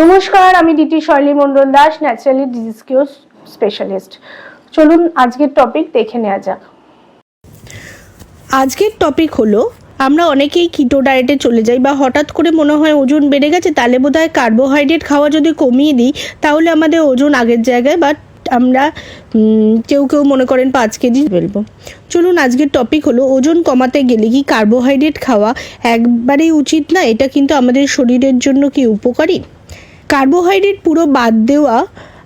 নমস্কার, আমি DT Shaily Mondal Das, naturally disease cure specialist. চলুন আজকের টপিক দেখে নেওয়া যাক। আজকের টপিক হলো, আমরা অনেকেই কিটো ডায়েটে চলে যাই বা হঠাৎ করে মনে হয় ওজন বেড়ে গেছে, তাহলে বোধ হয় কার্বোহাইড্রেট খাওয়া যদি কমিয়ে দিই, তাহলে আমাদের ওজন আগের জায়গায় বা আমরা কেউ কেউ মনে করেন পাঁচ কেজি ফেলব চলুন আজকের টপিক হলো, ওজন কমাতে গেলে কি কার্বোহাইড্রেট খাওয়া একবারেই উচিত না? এটা কিন্তু আমাদের শরীরের জন্য কি উপকারী? কার্বোহাইড্রেট পুরো বাদ দেওয়া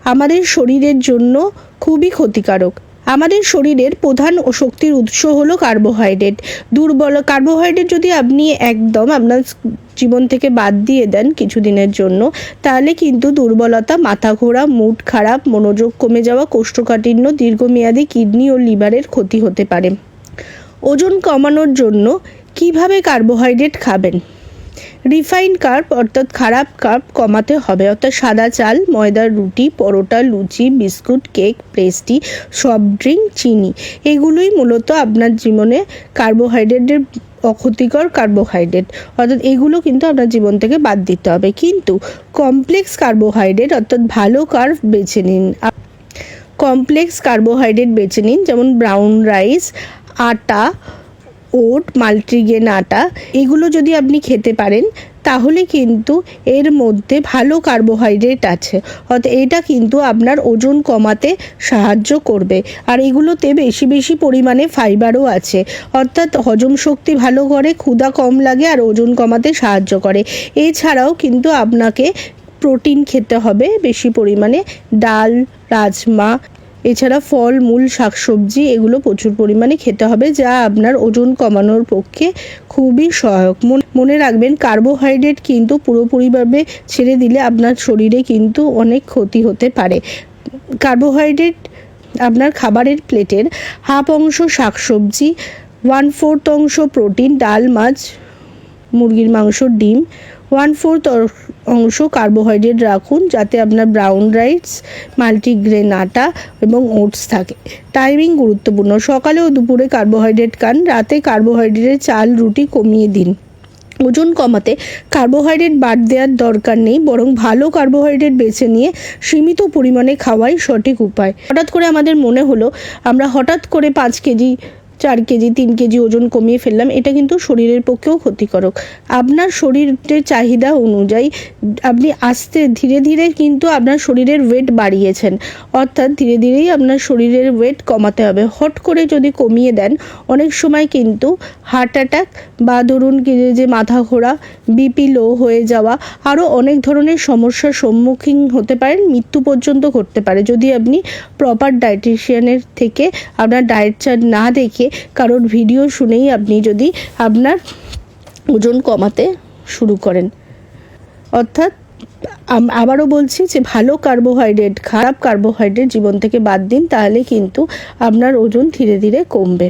আমাদের শরীরের জন্য খুবই ক্ষতিকারক। আমাদের শরীরের প্রধান ও শক্তির উৎস হলো কার্বোহাইড্রেট। দুর্বল, কার্বোহাইড্রেট যদি আপনি একদম আপনার জীবন থেকে বাদ দিয়ে দেন কিছুদিনের জন্য, তাহলে কিন্তু দুর্বলতা মাথা ঘোরা মুড খারাপ, মনোযোগ কমে যাওয়া, কোষ্ঠকাঠিন্য, দীর্ঘমেয়াদী কিডনি ও লিভারের ক্ষতি হতে পারে। ওজন কমানোর জন্য কীভাবে কার্বোহাইড্রেট খাবেন? রিফাইন কার্ব অর্থাৎ খারাপ কার্ব কমাতে হবে। অর্থাৎ সাদা চাল ময়দার রুটি, পরোটা, লুচি, biscuit, cake, pastry, soft drink, চিনি, এগুলোই মূলত আপনার জীবনে কার্বোহাইড্রেটের অক্ষতিকর কার্বোহাইড্রেট। অর্থাৎ এগুলো কিন্তু আপনার জীবন থেকে বাদ দিতে হবে। কিন্তু কমপ্লেক্স কার্বোহাইড্রেট অর্থাৎ ভালো কার্ব বেছে নিন। কমপ্লেক্স কার্বোহাইড্রেট বেছে নিন, যেমন ব্রাউন রাইস, আটা ওট মাল্টিগ্রেন আটা এগুলো যদি আপনি খেতে পারেন, তাহলে কিন্তু এর মধ্যে ভালো কার্বোহাইড্রেট আছে। অর্থাৎ এটা কিন্তু আপনার ওজন কমাতে সাহায্য করবে। আর এগুলোতে বেশি বেশি পরিমাণে ফাইবারও আছে। অর্থাৎ হজম শক্তি ভালো করে, ক্ষুধা কম লাগে আর ওজন কমাতে সাহায্য করে। এছাড়াও কিন্তু আপনাকে প্রোটিন খেতে হবে, বেশি পরিমাণে ডাল, রাজমা এছাড়া ফল, মূল, শাকসবজি এগুলো প্রচুর পরিমাণে খেতে হবে যা আপনার ওজন কমানোর পক্ষে খুবই সহায়ক। মন- রাখবেন কার্বোহাইড্রেট কিন্তু পুরোপুরিভাবে ছেড়ে দিলে আপনার শরীরে কিন্তু অনেক ক্ষতি হতে পারে। কার্বোহাইড্রেট আপনার খাবারের প্লেটের হাফ অংশ শাকসবজি ওয়ান ফোর্থ অংশ প্রোটিন ডাল, মাছ, মুরগির মাংস, ডিম ওয়ান ফোর্থ অংশ কার্বোহাইড্রেট রাখুন যাতে আপনার ব্রাউন রাইস মাল্টিগ্রেন আটা এবং ওটস থাকে। টাইমিং গুরুত্বপূর্ণ। সকালে ও দুপুরে কার্বোহাইড্রেট খান, রাতে কার্বোহাইড্রেটের চাল, রুটি কমিয়ে দিন। ওজন কমাতে কার্বোহাইড্রেট বাদ দেওয়ার দরকার নেই, বরং ভালো কার্বোহাইড্রেট বেছে নিয়ে সীমিত পরিমাণে খাওয়াই সঠিক উপায়। হঠাৎ করে আমাদের মনে হলো, আমরা হঠাৎ করে পাঁচ কেজি চার কেজি, তিন কেজি ওজন কমিয়ে ফেললাম। এটা কিন্তু শরীরের পক্ষেও ক্ষতিকারক। আপনার শরীরের চাহিদা অনুযায়ী আপনি আস্তে, ধীরে ধীরে কিন্তু আপনার শরীরের ওয়েট বাড়িয়েছেন। অর্থাৎ ধীরে, ধীরেই আপনার শরীরের ওয়েট কমাতে হবে। হট করে যদি কমিয়ে দেন, অনেক সময় কিন্তু হার্ট অ্যাটাক বা ধরুন যে মাথা ঘোরা বিপি লো হয়ে যাওয়া আরও অনেক ধরনের সমস্যার সম্মুখীন হতে পারেন, মৃত্যু পর্যন্ত ঘটতে পারে। যদি আপনি প্রপার ডায়েটিশিয়ানের থেকে আপনার ডায়েট চার্ট না দেখে কারোর ভিডিও শুনেই আপনি যদি আপনার ওজন কমাতে শুরু করেন। অর্থাৎ আবারও বলছি যে ভালো কার্বোহাইড্রেট, খারাপ কার্বোহাইড্রেট জীবন থেকে বাদ দিন, তাহলে কিন্তু আপনার ওজন ধীরে ধীরে কমবে।